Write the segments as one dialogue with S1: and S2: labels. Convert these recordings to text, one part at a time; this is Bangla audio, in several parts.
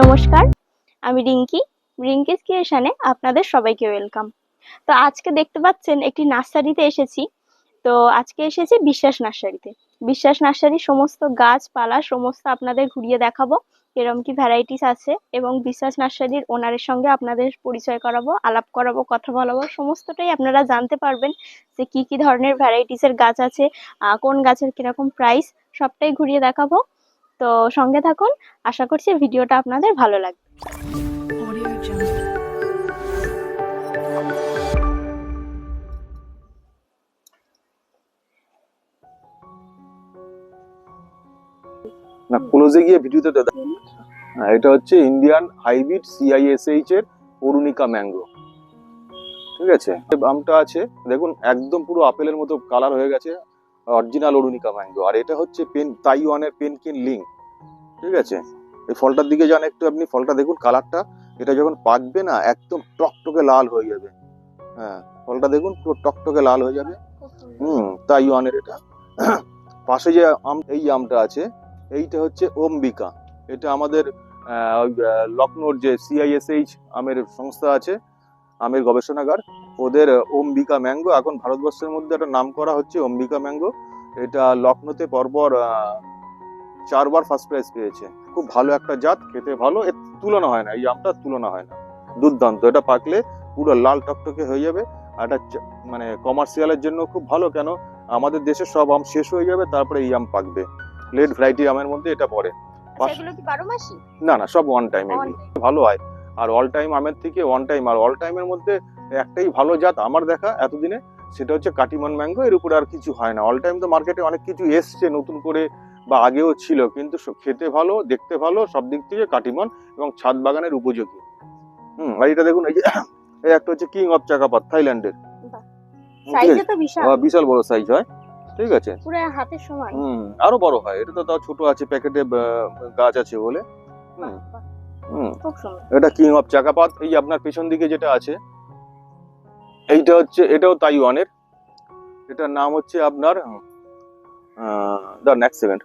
S1: নমস্কার, আমি রিঙ্কি। রিঙ্কিস ক্রিয়েশনে আপনাদের সবাইকে ওয়েলকাম। তো আজকে দেখতে পাচ্ছেন একটি নার্সারিতে এসেছি। তো আজকে এসেছি বিশ্বাস নার্সারিতে। বিশ্বাস নার্সারির সমস্ত গাছপালা সমস্ত আপনাদের ঘুরিয়ে দেখাবো। এরকম কি ভ্যারাইটিস আছে এবং বিশ্বাস নার্সারির ওনারের সঙ্গে আপনাদের পরিচয় করাবো, আলাপ করাবো, কথা বলাবো, সমস্তটাই আপনারা জানতে পারবেন যে কি কি ধরনের ভ্যারাইটিসের গাছ আছে কোন গাছের কীরকম প্রাইস সবটাই ঘুরিয়ে দেখাবো। তো সঙ্গে থাকুন, আশা করছি ভিডিওটা আপনাদের ভালো লাগবে।
S2: না ক্লোজে গিয়ে ভিডিওতে দাদা হ্যাঁ এটা হচ্ছে ইন্ডিয়ান হাইব্রিড সিআইএসএইচ এর অরুণিকা ম্যাঙ্গো। ঠিক আছে? আমটা আছে, দেখুন, একদম পুরো আপেলের মতো কালার হয়ে গেছে অরিজিনাল অরুণিকা ম্যাঙ্গো। আর এটা হচ্ছে পেন তাইওয়ানের পেনকিন লিং ঠিক আছে? এই ফলটার দিকে যান একটু আপনি, ফলটা দেখুন কালারটা। এটা যখন পাকবে না, একদম টকটকে লাল হয়ে যাবে। হ্যাঁ ফলটা দেখুন পুরো টকটকে লাল হয়ে যাবে। হুম তাইওয়ানের এটা। পাশে যে আম, এই আমটা আছে, এইটা হচ্ছে অম্বিকা। এটা আমাদের লখনৌর যে সিআইএসএইচ আমের সংস্থা আছে, আমের গবেষণাগার, ওদের অম্বিকা ম্যাঙ্গো। এখন ভারতবর্ষের মধ্যে একটা নাম করা হচ্ছে অম্বিকা ম্যাঙ্গো। এটা লখনৌতে পরপর চারবার ফার্স্ট প্রাইজ পেয়েছে। খুব ভালো একটা জাত খেতে ভালো এর তুলনা হয় না এই আমটার তুলনা হয় না। দুর্দান্ত এটা পাকলে পুরো লাল টকটকে হয়ে যাবে আর এটা মানে কমার্শিয়ালের জন্য খুব ভালো কেন আমাদের দেশে সব আম শেষ হয়ে যাবে তারপরে এই আম পাকবে। লেট ভ্যারাইটি আমের মধ্যে এটা পড়ে।
S1: মাসি?
S2: না না সব ওয়ান টাইম ভালো হয়। আর অল টাইম আমের থেকে ওয়ান টাইম আর অল টাইমের মধ্যে একটাই ভালো জাত আমার দেখা এতদিনে সেটা হচ্ছে কাটিমন ম্যাঙ্গো এর উপরে আর কিছু হয় না। অল টাইম তো মার্কেটে অনেক কিছু এসছে নতুন করে বা আগেও ছিল কিন্তু খেতে ভালো দেখতে ভালো সব দিক থেকে কাটিমন এবং ছাদ বাগানের উপযোগী। হুম আর এটা দেখুন এই যে এই একটা হচ্ছে কিং অফ চাকাপাত থাইল্যান্ডের?
S1: বিশাল।
S2: বড় সাইজ হয় ঠিক আছে?
S1: পুরো হাতের সমান।
S2: হুম আরও বড় হয় এটা তো তাও ছোট আছে প্যাকেটে গাছ আছে বলে। হুম এটা কিং অফ চাকাপাত এই আপনার পেছন দিকে যেটা আছে এইটা হচ্ছে এটাও তাইওয়ানের এটার নাম হচ্ছে আপনার দ্য নেক্সট সেকেন্ড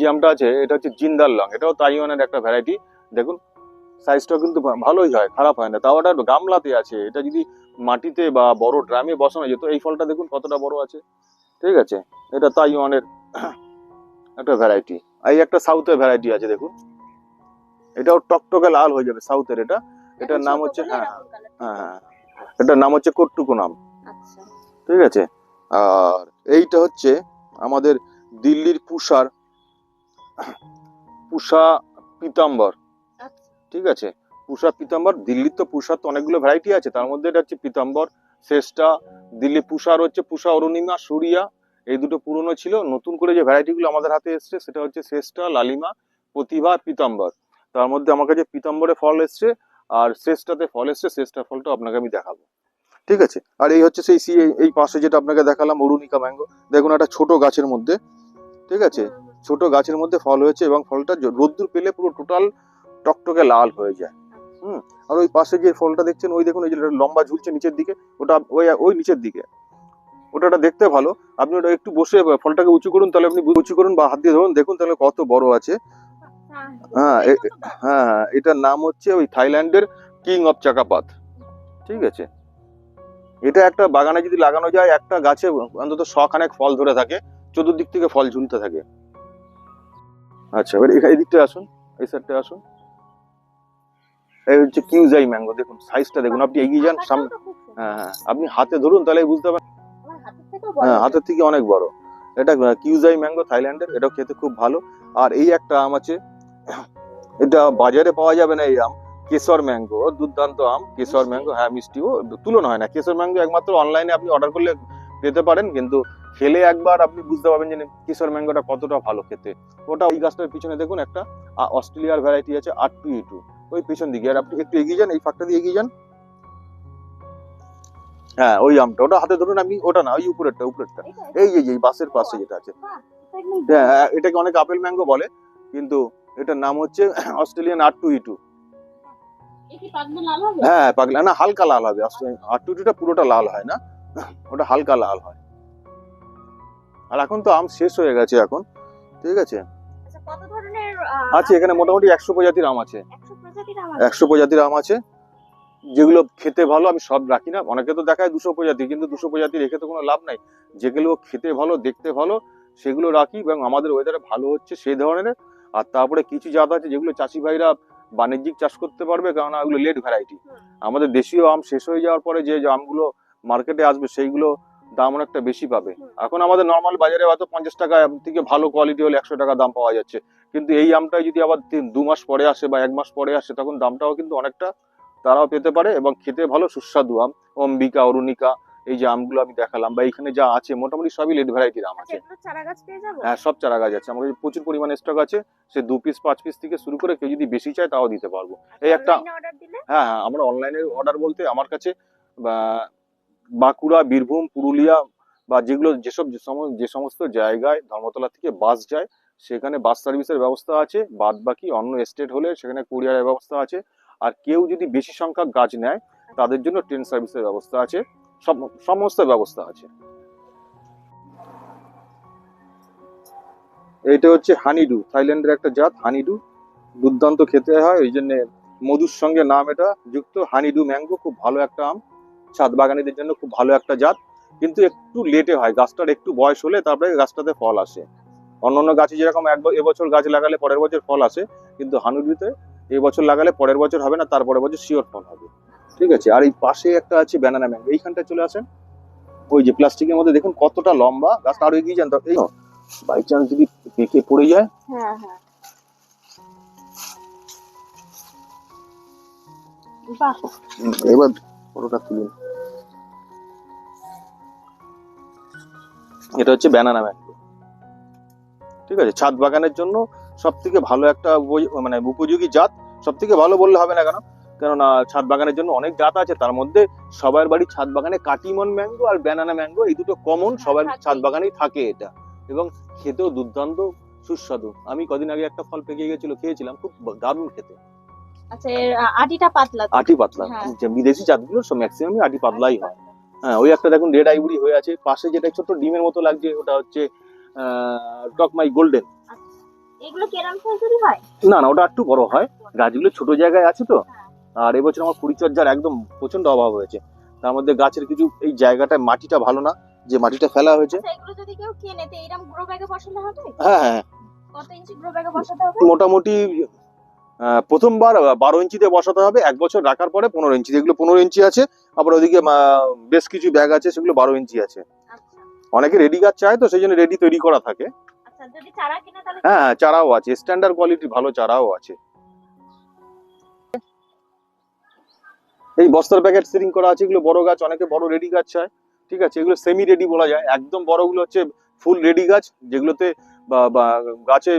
S2: যে আমটা আছে এটা হচ্ছে জিন্দাল লং। এটাও তাইওয়ানের একটা ভ্যারাইটি দেখুন সাইজটা কিন্তু ভালোই হয় খারাপ হয় না। তাও ওটা গামলাতে আছে। এটা যদি মাটিতে বা বড় ড্রামে বসানো যেত এই ফলটা দেখুন কতটা বড় আছে। ঠিক আছে? এটা তাইওয়ানের একটা ভ্যারাইটি এই একটা সাউথের ভ্যারাইটি আছে দেখুন। এটাও টকটকে লাল হয়ে যাবে সাউথের এটা। এটার নাম হচ্ছে হ্যাঁ হ্যাঁ হ্যাঁ। এটার নাম হচ্ছে কট্টুকো নাম
S1: আচ্ছা।
S2: ঠিক আছে? আর এইটা হচ্ছে আমাদের দিল্লির পুষার পুষা পিতাম্বর।
S1: আচ্ছা।
S2: ঠিক আছে? পুষা পিতাম্বর দিল্লির তো পুষার তো অনেকগুলো ভ্যারাইটি আছে। তার মধ্যে এটা হচ্ছে পিতাম্বর শ্রেষ্ঠা দিল্লি পুষার হচ্ছে পুষা অরুণিমা সুরিয়া এই দুটো পুরনো ছিল। নতুন করে যে ভ্যারাইটিগুলো আমাদের হাতে এসছে সেটা হচ্ছে শ্রেষ্ঠা লালিমা প্রতিভা পিতাম্বর। তার মধ্যে আমার কাছে পিতাম্বরে ফল এসছে আর শ্রেষ্ঠাতে ফল এসছে শ্রেষ্ঠা ফলটা আপনাকে আমি দেখাবো। ঠিক আছে? আর এই হচ্ছে সেই সি- এই পাশে যেটা আপনাকে দেখালাম অরুণিকা ম্যাঙ্গো। দেখুন একটা ছোট গাছের মধ্যে। ঠিক আছে? ছোট গাছের মধ্যে ফল হয়েছে এবং ফলটা রোদ্দুর পেলে পুরো টোটাল টকটকে লাল হয়ে যায়। হুম? আর ওই পাশে যে ফলটা দেখছেন ওই দেখুন ওই যে লম্বা ঝুলছে নিচের দিকে ওটা ওই ওই নিচের দিকে। ওটা দেখতে ভালো। আপনি ওটা একটু বসে ফলটাকে উঁচু করুন তাহলে আপনি উঁচু করুন বা হাত দিয়ে ধরুন দেখুন তাহলে কত বড় আছে। হ্যাঁ হ্যাঁ হ্যাঁ, এটার নাম হচ্ছে ওই থাইল্যান্ডের কিং অফ চাকাপাত। ঠিক আছে? এটা একটা বাগানে যদি লাগানো যায় একটা গাছে অন্তত শখানেক ফল ধরে থাকে চতুর্দিক থেকে ফল ঝুলতে থাকে। আচ্ছা এবার এখানে এদিকটা আসুন এই সাইডটা আসুন। এই হচ্ছে কিউজাই ম্যাঙ্গো দেখুন সাইজটা দেখুন আপনি এগিয়ে যান সামনে হ্যাঁ হ্যাঁ আপনি হাতে ধরুন তাহলে বুঝতে পারবেন হ্যাঁ হাতের থেকে অনেক বড়। এটা কিউজাই ম্যাঙ্গো থাইল্যান্ডের এটাও খেতে খুব ভালো। আর এই একটা আম আছে এটা বাজারে পাওয়া যাবে না এই আম কেশর ম্যাঙ্গো দুর্দান্ত আম কেশর ম্যাঙ্গো হ্যাঁ মিষ্টিও তুলনা হয় না। কেশর ম্যাঙ্গো একমাত্র অনলাইনে আপনি অর্ডার করলে পেতে পারেন কিন্তু খেলে একবার আপনি বুঝতে পারবেন যে কেশর ম্যাঙ্গোটা কতটা ভালো খেতে। ওটা ওই গাছটার পিছনে দেখুন একটা অস্ট্রেলিয়ার ভ্যারাইটি আছে আর টু ই টু। ওই পিছন দিকে। আর আপনি একটু এগিয়ে যান এই ফাঁকটা দিয়ে এগিয়ে যান। হ্যাঁ ওই আমটা। ওটা হাতে ধরুন আপনি ওটা না ওই উপরেরটা উপরেরটা। এই যে এই বাসের পাশে যেটা আছে। হ্যাঁ এটাকে অনেক আপেল ম্যাঙ্গো বলে কিন্তু এটার নাম হচ্ছে Australian R two E two. হ্যাঁ পাগলা না হালকা লাল হবে। আর টু টুটা পুরোটা লাল হয় না। ওটা হালকা লাল হয়। আর এখন তো আম শেষ হয়ে গেছে এখন ঠিক আছে?
S1: কত
S2: আছে এখানে মোটামুটি একশো প্রজাতির আম আছে।
S1: একশো প্রজাতির আম
S2: আছে? যেগুলো খেতে ভালো আমি সব রাখি না। অনেকে তো দেখায় দুশো প্রজাতি কিন্তু দুশো প্রজাতি রেখে তো কোনো লাভ নাই। যেগুলো খেতে ভালো দেখতে ভালো সেগুলো রাখি এবং আমাদের ওয়েদারে ভালো হচ্ছে সেই ধরনের। আর তারপরে কিছু জাত আছে যেগুলো চাষি ভাইরা বাণিজ্যিক চাষ করতে পারবে কারণ ওগুলো লেট ভ্যারাইটি আমাদের দেশীয় আম শেষ হয়ে যাওয়ার পরে যে যে আমগুলো মার্কেটে আসবে সেইগুলো দাম অনেকটা বেশি পাবে। এখন আমাদের নর্মাল বাজারে হয়তো পঞ্চাশ টাকা থেকে ভালো কোয়ালিটি হলে একশো টাকা দাম পাওয়া যাচ্ছে। কিন্তু এই আমটাই যদি আবার দু মাস পরে আসে বা এক মাস পরে আসে তখন দামটাও কিন্তু অনেকটা তারাও পেতে পারে এবং খেতে ভালো সুস্বাদু আম। অম্বিকা অরুণিকা এই যে আমগুলো আমি দেখালাম বা এখানে যা আছে মোটামুটি সবই লেট ভ্যারাইটির আম আছে।
S1: পেয়ে যাব?
S2: হ্যাঁ সব চারা গাছ আছে। কাছে প্রচুর পরিমাণে স্টক আছে। সে দু পিস পাঁচ পিস থেকে শুরু করে কেউ যদি বেশি চায় তাও দিতে পারব। এই একটা হ্যাঁ হ্যাঁ আমরা অনলাইনে অর্ডার বলতে আমার কাছে বাঁকুড়া, বীরভূম, পুরুলিয়া বা যেগুলো যেসব যে সম- যে সমস্ত জায়গায় ধর্মতলা থেকে বাস যায়, সেখানে বাস সার্ভিসের ব্যবস্থা আছে বাদ বাকি অন্য স্টেট হলে সেখানে কুরিয়ারের ব্যবস্থা আছে। আর কেউ যদি বেশি সংখ্যক গাছ নেয়, তাদের জন্য ট্রেন সার্ভিসের ব্যবস্থা আছে সব সমস্ত ব্যবস্থা আছে। এটা হচ্ছে হানিডু, থাইল্যান্ডের একটা জাত, হানিডু। দুর্দান্ত খেতে হয়, ওই জন্য মধুর সঙ্গে নাম এটা যুক্ত, হানিডু ম্যাঙ্গো, খুব ভালো একটা আম। ছাদ বাগানীদের জন্য খুব ভালো একটা জাত কিন্তু একটু লেটে হয়। গাছটার একটু বয়স হলে তারপরে গাছটাতে ফল আসে। অন্যান্য গাছে যেরকম এক এবছর গাছ লাগালে পরের বছর ফল আসে কিন্তু হানুডুতে এবছর লাগালে পরের বছর হবে না তারপরের বছর শিওর ফল হবে। ঠিক আছে? আর এই পাশে একটা আছে ব্যানানা ম্যাঙ্গো এইখানটা চলে আসেন। ওই যে প্লাস্টিকের মধ্যে দেখুন কতটা লম্বা। গাছটা আরও এগিয়ে যান তো। এই বাই চান্স যদি পেকে পড়ে যায়।
S1: হ্যাঁ হ্যাঁ।
S2: এবার ফটোটা তুলুন এটা হচ্ছে ব্যানানা ম্যাঙ্গো ঠিক আছে? ছাদ বাগানের জন্য সব থেকে ভালো একটা মানে উপযোগী জাত সব থেকে ভালো বললে হবে না কেন? কেননা ছাদ বাগানের জন্য অনেক জাত আছে তার মধ্যে সবার বাড়ি ছাদ বাগানে কাটিমন ম্যাঙ্গো আর ব্যানানা ম্যাঙ্গো এই দুটো কমন সবার ছাদ বাগানেই থাকে এটা। এবং খেতেও দুর্দান্ত সুস্বাদু। আমি কদিন আগে একটা ফল পেকে গেছিল খেয়েছিলাম খুব দারুণ খেতে।
S1: আচ্ছা এর আটিটা পাতলা
S2: আটি পাতলা।
S1: হ্যাঁ।
S2: যে বিদেশি জাতগুলো সব ম্যাক্সিমামই আটি পাতলাই হয়। হ্যাঁ ওই একটা দেখুন রেড আইভরি হয়ে আছে। পাশে যেটা ছোট ডিমের মতো লাগছে ওটা হচ্ছে টক মাই গোল্ডেন
S1: এগুলো কেরাম সাইজেরই হয়?
S2: না না ওটা একটু বড় হয়। গাছগুলো ছোট জায়গায় আছে তো। আর এবছর আমার পরিচর্যার একদম প্রচণ্ড অভাব হয়েছে। তার মধ্যে গাছের কিছু এই জায়গাটা মাটিটা ভালো না যে মাটিটা ফেলা হয়েছে।
S1: আচ্ছা এগুলো যদি কেউ কেনে তো এরকম গ্রো ব্যাগে বসালে হবে?
S2: হ্যাঁ হ্যাঁ।
S1: কত ইঞ্চি গ্রো ব্যাগে বসাতে হবে?
S2: মোটামুটি প্রথমবার বারো ইঞ্চিতে বসাতে হবে এক বছর রাখার পরে পনেরো ইঞ্চি যেগুলো পনেরো ইঞ্চি আছে আবার ওদিকে বেশ কিছু ব্যাগ আছে সেগুলো বারো ইঞ্চি আছে।
S1: আচ্ছা।
S2: অনেকে রেডি গাছ চায় তো সেই জন্য রেডি তৈরি করা থাকে।
S1: আচ্ছা
S2: হ্যাঁ চারাও আছে স্ট্যান্ডার্ড কোয়ালিটি ভালো চারাও আছে। এই বস্তার প্যাকেট সিলিং করা আছে এগুলো বড় গাছ অনেকে বড় রেডি গাছ চায় ঠিক আছে? এগুলো সেমি রেডি বলা যায়। একদম বড়গুলো হচ্ছে ফুল রেডি গাছ যেগুলোতে গাছে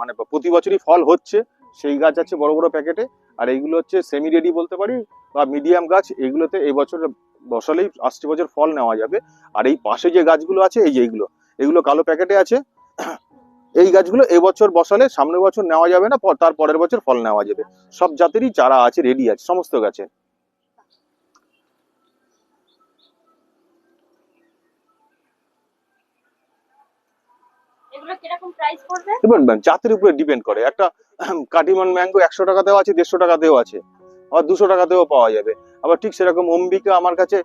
S2: মানে প্রতি বছরই ফল হচ্ছে। সেই গাছ আছে বড় বড় প্যাকেটে, আর এইগুলো হচ্ছে সেমি রেডি বলতে পারি, বা মিডিয়াম গাছ এইগুলোতে এই বছর বসালেই আসছে বছর ফল নেওয়া যাবে। আর এই পাশে যে গাছগুলো আছে, এই যে এইগুলো, এগুলো কালো প্যাকেটে আছে। এই গাছগুলো এবছর বসালে সামনের বছর নেওয়া যাবে না তার পরের বছর ফল নেওয়া যাবে। সব জাতেরই চারা আছে রেডি আছে, সমস্ত গাছে।
S1: এগুলো কীরকম প্রাইস পড়বে?
S2: এবার জাতের উপরে ডিপেন্ড করে। একটা কাটিমন ম্যাঙ্গো একশো টাকাতেও আছে দেড়শো টাকাতেও আছে। আবার দুশো টাকাতেও পাওয়া যাবে। আবার ঠিক সেরকম অম্বিকা আমার কাছে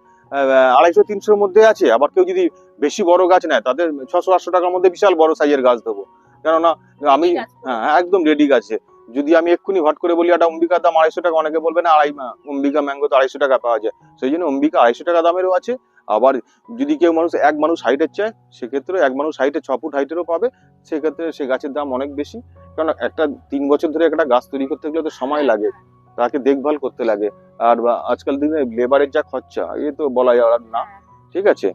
S2: আড়াইশো তিনশোর মধ্যে আছে। আবার কেউ যদি বেশি বড় গাছ নেয় তাদের ছশো আটশো টাকার মধ্যে বিশাল বড় সাইজের গাছ দেবো। কেননা আমি হ্যাঁ একদম রেডি গাছে। যদি আমি এক্ষুনি হট করে বলি একটা অম্বিকার দাম আড়াইশো টাকা অনেকে বলবে না আড়াই অম্বিকা ম্যাঙ্গো তো আড়াইশো টাকা পাওয়া যায়। সেই জন্য অম্বিকা আড়াইশো টাকা দামেরও আছে। আবার যদি কেউ মানুষ এক মানুষ হাইটের চায় সেক্ষেত্রে এক মানুষ হাইটে ছ ফুট হাইটেরও পাবে। সেক্ষেত্রে সে গাছের দাম অনেক বেশি। কারণ একটা তিন বছর ধরে একটা গাছ তৈরি করতে গেলে তো সময় লাগে। তাকে দেখভাল করতে লাগে। আর বা আজকাল দিনে লেবারের যা খরচা এ তো বলা যাওয়ার না। ঠিক আছে?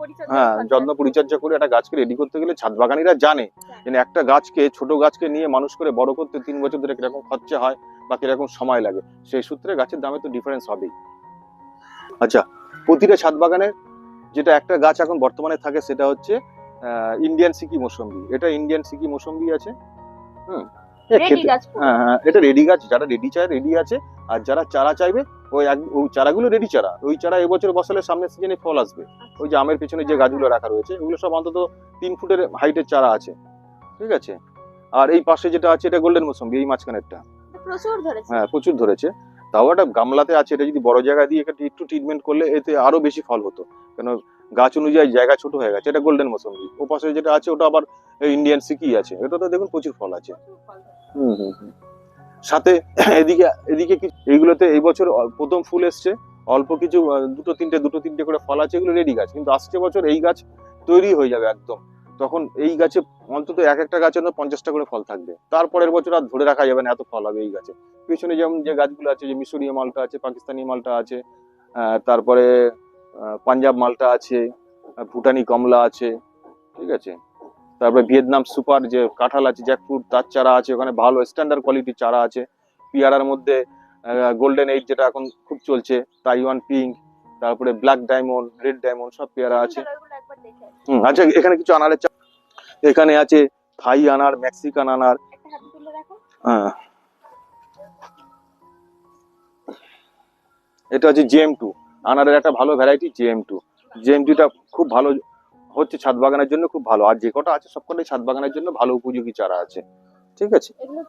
S1: পরিচর্যা
S2: হ্যাঁ যত্ন পরিচর্যা করে একটা গাছকে রেডি করতে গেলে ছাদ বাগানিরা জানে। যে একটা গাছকে ছোট গাছকে নিয়ে মানুষ করে বড় করতে তিন বছর ধরে কীরকম খরচা হয় বা কীরকম সময় লাগে সেই সূত্রে গাছের দামে তো ডিফারেন্স হবেই। আচ্ছা প্রতিটা ছাদ বাগানে যেটা একটা গাছ এখন বর্তমানে থাকে সেটা হচ্ছে ইন্ডিয়ান সিকি মৌসম্বি এটা ইন্ডিয়ান সিকি মৌসম্বি আছে। হুম। হ্যাঁ হ্যাঁ এটা রেডি গাছ যারা রেডি চায় রেডি আছে। আর যারা চারা চাইবে ওই ওই চারাগুলো রেডি চারা। ওই চারা এবছর বসালে সামনের সিজনে ফল আসবে। ওই যে আমের পিছনে যে গাছগুলো রাখা রয়েছে ওগুলো সব অন্তত তিন ফুটের হাইটের চারা আছে। ঠিক আছে? আর এই পাশে যেটা আছে এটা গোল্ডেন মৌসম্বি এই মাঝখানেরটা।
S1: প্রচুর ধরেছে।
S2: হ্যাঁ প্রচুর ধরেছে। তাও একটা গামলাতে আছে এটা যদি বড় জায়গা দিয়ে একটু ট্রিটমেন্ট করলে এতে আরও বেশি ফল হতো। কেন গাছ অনুযায়ী জায়গা ছোট হয়ে গেছে এটা গোল্ডেন মৌসুমি ও পাশে যেটা আছে ওটা আবার ইন্ডিয়ান সিকি আছে। এটা তো দেখুন প্রচুর ফল আছে। হুম হুম হুম। সাথে এদিকে এদিকে কি এইগুলোতে এই বছর প্রথম ফুল এসছে। অল্প কিছু দুটো তিনটে দুটো তিনটে করে ফল আছে এগুলো রেডি গাছ। কিন্তু আসছে বছর এই গাছ তৈরি হয়ে যাবে একদম। তখন এই গাছে অন্তত এক একটা গাছের মধ্যে পঞ্চাশটা করে ফল থাকবে। তারপরের বছর আর ধরে রাখা যাবে না, এত ফল হবে এই গাছে। পিছনে যেমন যে গাছগুলো আছে, যে মিশরীয় মালটা আছে, পাকিস্তানি মালটা আছে তারপরে পাঞ্জাব মালটা আছে ভুটানি কমলা আছে, ঠিক আছে? তারপরে ভিয়েতনাম সুপার যে কাঁঠাল আছে, জ্যাকফ্রুট, তার চারা আছে, ওখানে ভালো স্ট্যান্ডার্ড কোয়ালিটির চারা আছে। পিয়ারার মধ্যে গোল্ডেন এইট যেটা এখন খুব চলছে তাইওয়ান পিঙ্ক তারপরে ব্ল্যাক ডায়মন্ড রেড ডায়মন্ড সব পেয়ারা আছে। হুম, আচ্ছা এখানে কিছু আনারের চা এখানে আছে থাই আনার মেক্সিকান আনার। হ্যাঁ। এটা হচ্ছে জেএম টু আনারের একটা ভালো ভ্যারাইটি জেএম টু জেএম টুটা খুব ভালো হচ্ছে ছাদ বাগানের জন্য খুব ভালো। আর যে কটা আছে সব কটাই ছাদ বাগানের জন্য ভালো উপযোগী চারা আছে। ঠিক আছে?
S1: এগুলো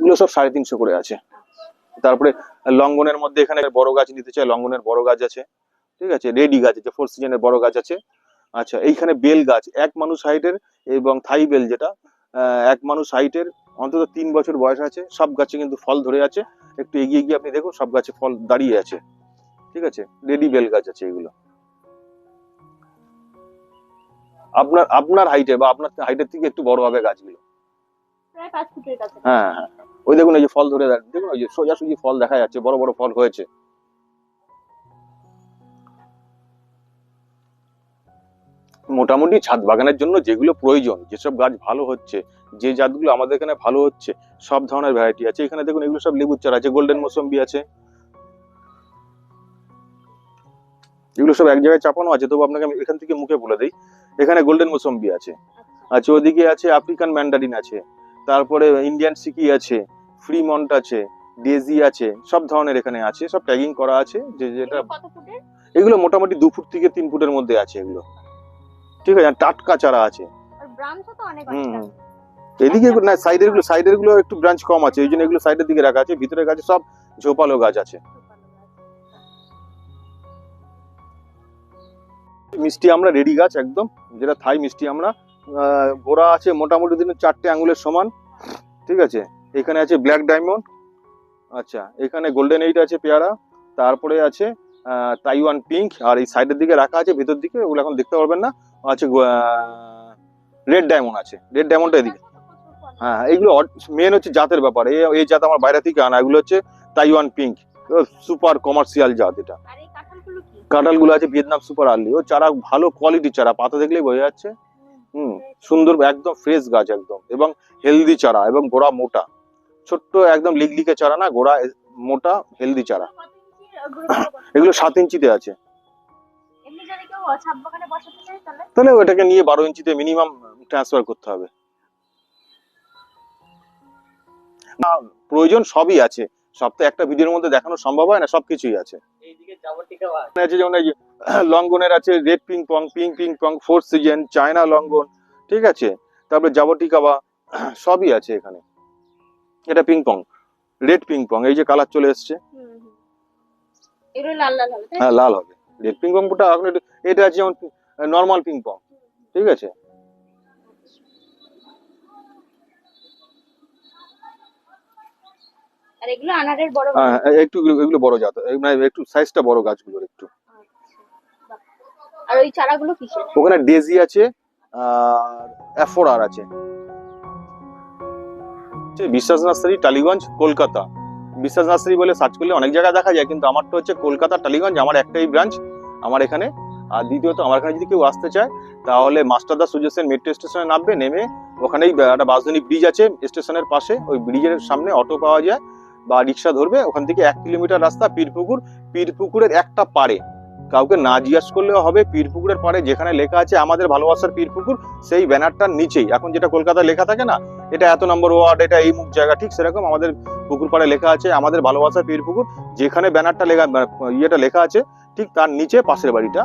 S2: এগুলো সব সাড়ে তিনশো করে আছে। তারপরে লঙ্গনের মধ্যে এখানে বড় গাছ নিতে চাই। লঙ্গনের বড় গাছ আছে। ঠিক আছে? রেডি গাছ আছে ফোর সিজনের বড় গাছ আছে। আচ্ছা এইখানে বেল গাছ এক মানুষ হাইটের এবং থাই বেল যেটা এক মানুষ হাইটের অন্তত তিন বছর বয়স আছে সব গাছে কিন্তু ফল ধরে আছে একটু এগিয়ে গিয়ে আপনি দেখুন সব গাছে ফল দাঁড়িয়ে আছে ঠিক আছে? রেডি বেল গাছ আছে এগুলো। আপনার আপনার হাইটে বা আপনার হাইটের থেকে একটু বড় হবে গাছগুলো।
S1: কাছে
S2: হ্যাঁ হ্যাঁ ওই দেখুন এই যে ফল ধরে দেখুন ওই যে সোজাসুজি ফল দেখা যাচ্ছে বড় বড় ফল হয়েছে। মোটামুটি ছাদ বাগানের জন্য যেগুলো প্রয়োজন যেসব গাছ ভালো হচ্ছে যে জাতগুলো আমাদের এখানে ভালো হচ্ছে সব ধরনের ভ্যারাইটি আছে। এখানে দেখুন এগুলো সব লেবুর চারা আছে গোল্ডেন মৌসম্বি আছে। এগুলো সব এক জায়গায় চাপানো আছে তবু আপনাকে আমি এখান থেকে মুখে বলে দিই। এখানে গোল্ডেন মৌসম্বি আছে। আচ্ছা। ওদিকে আছে আফ্রিকান ম্যান্ডারিন আছে। তারপরে ইন্ডিয়ান সিকি আছে ফ্রিমন্ট আছে ডেজি আছে সব ধরনের এখানে আছে সব ট্যাগিং করা আছে। যে যেটা
S1: এগুলো
S2: মোটামুটি দু ফুট থেকে তিন ফুটের মধ্যে আছে এগুলো। ঠিক আছে টাটকা চারা আছে। এদিকে না সাইডেরগুলো সাইডেরগুলো একটু ব্রাঞ্চ কম আছে এই জন্য এগুলো সাইডের দিকে রাখা আছে ভিতরে গাছে সব ঝোপালো গাছ আছে। মিষ্টি আমরা রেডি গাছ একদম যেটা থাই মিষ্টি আমরা। গোড়া আছে মোটামুটি দিনে চারটে আঙুলের সমান ঠিক আছে? এখানে আছে ব্ল্যাক ডায়মন্ড আচ্ছা এখানে গোল্ডেন এইট আছে পেয়ারা তারপরে আছে তাইওয়ান পিঙ্ক আর এই সাইডের দিকে রাখা আছে ভেতর দিকে ওগুলো এখন দেখতে পারবেন না। আছে রেড ডায়মন্ড আছে। রেড ডায়মন্ডটা এদিকে। হ্যাঁ এইগুলো মেন হচ্ছে জাতের ব্যাপার। এই জাত আমার বাইরে থেকে আনা। এগুলো হচ্ছে তাইওয়ান পিঙ্ক সুপার কমার্শিয়াল জাত এটা।
S1: কাঁঠালগুলো
S2: আছে ভিয়েতনাম সুপার আর্লি ও চারা ভালো কোয়ালিটির চারা। পাতা দেখলেই বোঝা যাচ্ছে। হুম সুন্দর একদম ফ্রেশ গাছ একদম। এবং হেলদি চারা এবং গোড়া মোটা। ছোট্ট একদম লিগলিকে চারা না গোড়া মোটা হেলদি চারা? এগুলো সাত ইঞ্চিতে আছে।
S1: যদি কেউ ছাদ বাগানে বসাতে চায় তাহলে?
S2: তাহলে ওটাকে নিয়ে বারো ইঞ্চিতে মিনিমাম ট্রান্সফার করতে হবে। না, প্রয়োজন সবই আছে। সব তো একটা ভিডিওর মধ্যে দেখানো সম্ভব হয় না সবকিছুই আছে।
S3: এইদিকে
S2: আছে যেমন এই লঙ্গনের আছে red ping pong ping ping pong four season China longan ঠিক আছে? তারপরে জাবটিকাবা সবই আছে এখানে। এটা ping pong red ping pong এই যে কালার চলে এসছে।
S1: লাল লাল হবে
S2: হ্যাঁ লাল হবে। রেড পিং পংটা এখন এটা আছে যেমন নর্মাল পিং পং ঠিক আছে?
S1: আর এগুলো আনারের বড় বড়
S2: হ্যাঁ একটু এগুলো বড় জাত মানে একটু সাইজটা বড় গাছগুলোর একটু।
S1: আর ওই চারাগুলো কিসের?
S2: ওখানে ডেজি আছে আর অ্যাফোরার আছে। বিশ্বাস নার্সারি টালিগঞ্জ কলকাতা। বিশ্বাস নার্সারি বলে সার্চ করলে অনেক জায়গায় দেখা যায় কিন্তু আমারটা হচ্ছে কলকাতা টালিগঞ্জ আমার একটাই ব্রাঞ্চ আমার এখানে। আর দ্বিতীয়ত, আমার এখানে যদি কেউ আসতে চায়, তাহলে মাস্টারদা সুজেসেন মেট্রো স্টেশনে নামবে, নেমে ওখানেই একটা বাসধনী ব্রিজ আছে স্টেশনের পাশে, ওই ব্রিজের সামনে অটো পাওয়া যায় বা রিক্সা ধরবে। ওখান থেকে এক কিলোমিটার রাস্তা পীরপুকুর। পীরপুকুরের একটা পাড়ে। কাউকে না জিজ্ঞাসা করলেও হবে, পীরপুকুরের পাড়ে যেখানে লেখা আছে, আমাদের ভালোবাসার পীরপুকুর সেই ব্যানারটার নিচেই। এখন যেটা কলকাতায় লেখা থাকে না, এটা এত নম্বর ওয়ার্ড এটা এই মুখ জায়গা, ঠিক সেরকম আমাদের পুকুর পাড়ে লেখা আছে, আমাদের ভালোবাসার পীরপুকুর যেখানে ব্যানারটা লেখা মানে ইয়েটা লেখা আছে ঠিক তার নিচে পাশের বাড়িটা।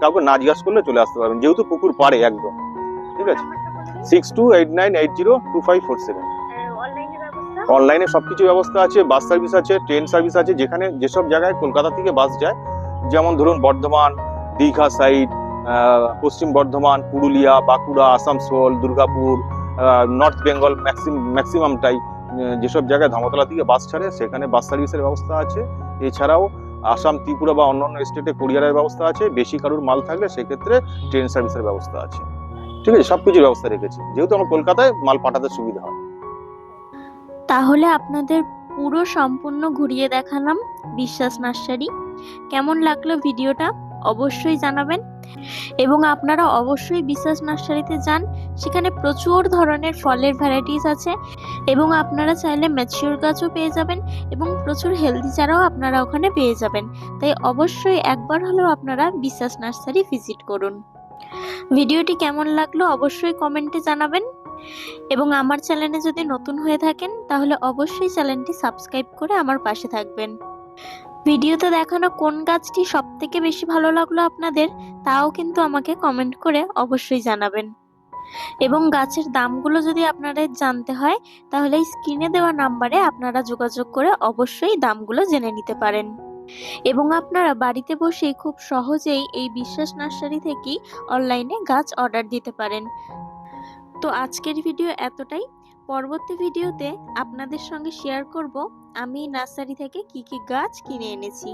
S2: কাউকে না জিজ্ঞাসা করলে চলে আসতে পারবেন, যেহেতু পুকুর পাড়ে একদম। ঠিক আছে। Six two eight nine eight zero two five four seven
S1: অনলাইনে
S2: সব কিছু ব্যবস্থা আছে বাস সার্ভিস আছে ট্রেন সার্ভিস আছে, যেখানে যেসব জায়গায় কলকাতা থেকে বাস যায়, যেমন ধরুন বর্ধমান, দীঘা সাইড পশ্চিম বর্ধমান, পুরুলিয়া, বাঁকুড়া আসানসোল দুর্গাপুর নর্থ বেঙ্গল ম্যাক্সিমামটাই যেসব জায়গায় ধামতলা থেকে বাস ছাড়ে, সেখানে বাস সার্ভিসের ব্যবস্থা আছে। এছাড়াও আসাম, ত্রিপুরা বা অন্যান্য স্টেটে কুরিয়ারের ব্যবস্থা আছে, বেশি কারুর মাল থাকলে সেক্ষেত্রে ট্রেন সার্ভিসের ব্যবস্থা আছে। ঠিক আছে, সবকিছুর ব্যবস্থা রেখেছে। যেহেতু আমার কলকাতায় মাল পাঠাতে সুবিধা হয়।
S1: তাহলে আপনাদের পুরো সম্পূর্ণ ঘুরিয়ে দেখালাম, বিশ্বাস নার্সারি। কেমন লাগল ভিডিওটা? অবশ্যই জানাবেন। এবং আপনারা অবশ্যই বিশ্বাস নার্সারিতে যান। সেখানে প্রচুর ধরনের ফলের ভ্যারাইটিস আছে এবং আপনারা চাইলে ম্যাচিওর গাছও পেয়ে যাবেন এবং প্রচুর হেলদি চারাও আপনারা ওখানে পেয়ে যাবেন। তাই অবশ্যই একবার হলেও আপনারা বিশ্বাস নার্সারি ভিজিট করুন। ভিডিওটি কেমন লাগল অবশ্যই কমেন্টে জানাবেন। এবং আমার চ্যানেলে যদি নতুন হয়ে থাকেন, তাহলে অবশ্যই চ্যানেলটি সাবস্ক্রাইব করে আমার পাশে থাকবেন। ভিডিওতে দেখানো কোন গাছটি সব থেকে বেশি ভালো লাগল আপনাদের, তাও কিন্তু আমাকে কমেন্ট করে অবশ্যই জানাবেন। এবং গাছের দামগুলো যদি আপনাদের জানতে হয়, তাহলে স্ক্রিনে দেওয়া নাম্বারে আপনারা যোগাযোগ করে অবশ্যই দামগুলো জেনে নিতে পারেন। এবং আপনারা বাড়িতে বসে খুব সহজেই এই বিশ্বাস নার্সারি থেকেই অনলাইনে গাছ অর্ডার দিতে পারেন। তো আজকের ভিডিও এতটাই। পরবর্তী ভিডিওতে আপনাদের সঙ্গে শেয়ার করব আমি নার্সারি থেকে কি কি গাছ কিনে এনেছি।